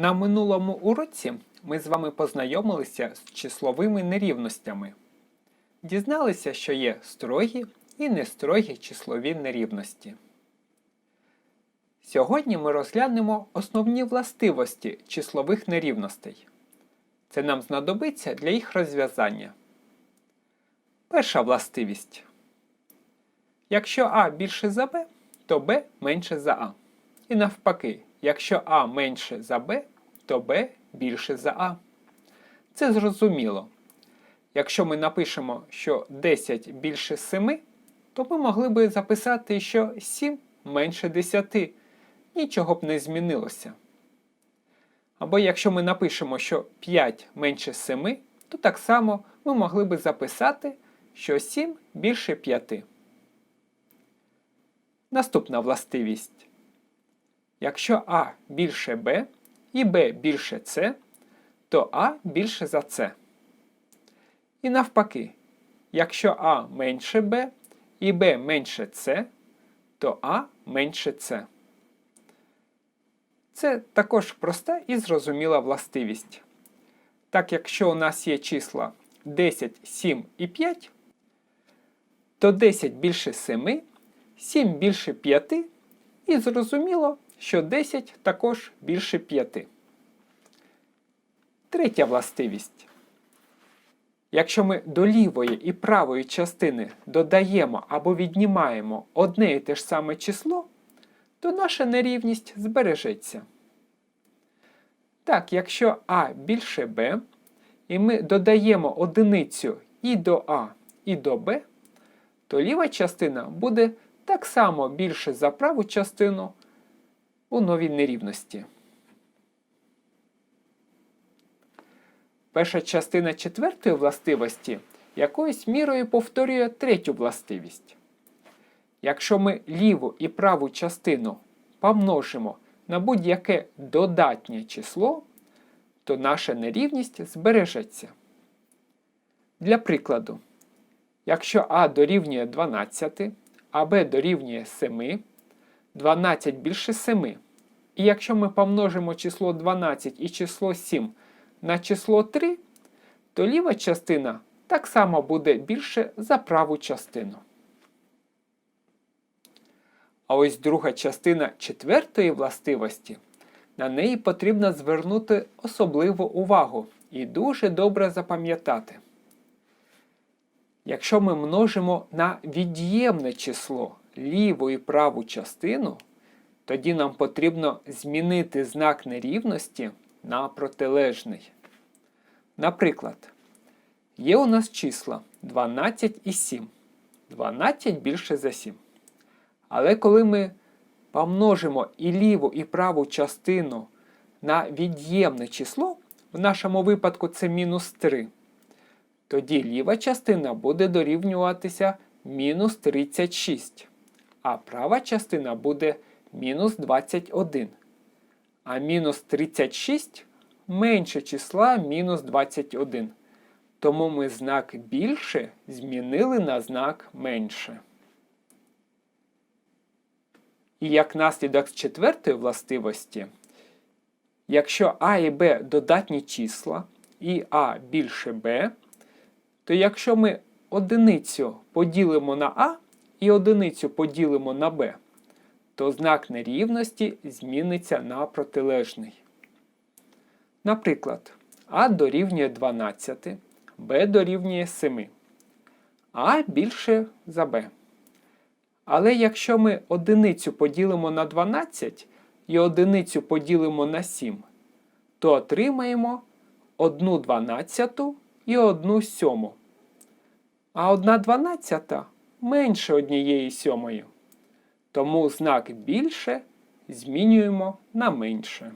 На минулому уроці ми з вами познайомилися з числовими нерівностями. Дізналися, що є строгі і нестрогі числові нерівності. Сьогодні ми розглянемо основні властивості числових нерівностей. Це нам знадобиться для їх розв'язання. Перша властивість. Якщо А більше за Б, то Б менше за А. І навпаки, якщо А менше за Б, то Б більше за А. Це зрозуміло. Якщо ми напишемо, що 10 більше 7, то ми могли би записати, що 7 менше 10. Нічого б не змінилося. Або якщо ми напишемо, що 5 менше 7, то так само ми могли би записати, що 7 більше 5. Наступна властивість. Якщо А більше Б і Б більше С, то А більше за С. І навпаки, якщо А менше Б і Б менше С, то А менше С. Це також проста і зрозуміла властивість. Так, якщо у нас є числа 10, 7 і 5, то 10 більше 7, 7 більше 5, і зрозуміло, що 10 також більше 5. Третя властивість. Якщо ми до лівої і правої частини додаємо або віднімаємо одне і те ж саме число, то наша нерівність збережеться. Так, якщо А більше Б, і ми додаємо одиницю і до А, і до Б, то ліва частина буде так само більше за праву частину у новій нерівності. Перша частина четвертої властивості якоюсь мірою повторює третю властивість. Якщо ми ліву і праву частину помножимо на будь-яке додатнє число, то наша нерівність збережеться. Для прикладу, якщо А дорівнює 12, а Б дорівнює 7, 12 більше 7. І якщо ми помножимо число 12 і число 7 на число 3, то ліва частина так само буде більше за праву частину. А ось друга частина четвертої властивості, на неї потрібно звернути особливу увагу і дуже добре запам'ятати. Якщо ми множимо на від'ємне число ліву і праву частину, тоді нам потрібно змінити знак нерівності на протилежний. Наприклад, є у нас числа 12 і 7. 12 більше за 7. Але коли ми помножимо і ліву, і праву частину на від'ємне число, в нашому випадку це мінус 3, тоді ліва частина буде дорівнюватися мінус 36, а права частина буде мінус 21. А мінус 36 менше числа мінус 21. Тому ми знак більше змінили на знак менше. І як наслідок з четвертої властивості, якщо А і Б додатні числа, і А більше Б, то якщо ми одиницю поділимо на А і одиницю поділимо на Б, то знак нерівності зміниться на протилежний. Наприклад, А дорівнює 12, Б дорівнює 7. А більше за Б. Але якщо ми одиницю поділимо на 12 і одиницю поділимо на 7, то отримаємо 1 дванадцяту і 1 сьому. А 1 дванадцята менше однієї сьомої. Тому знак більше змінюємо на менше.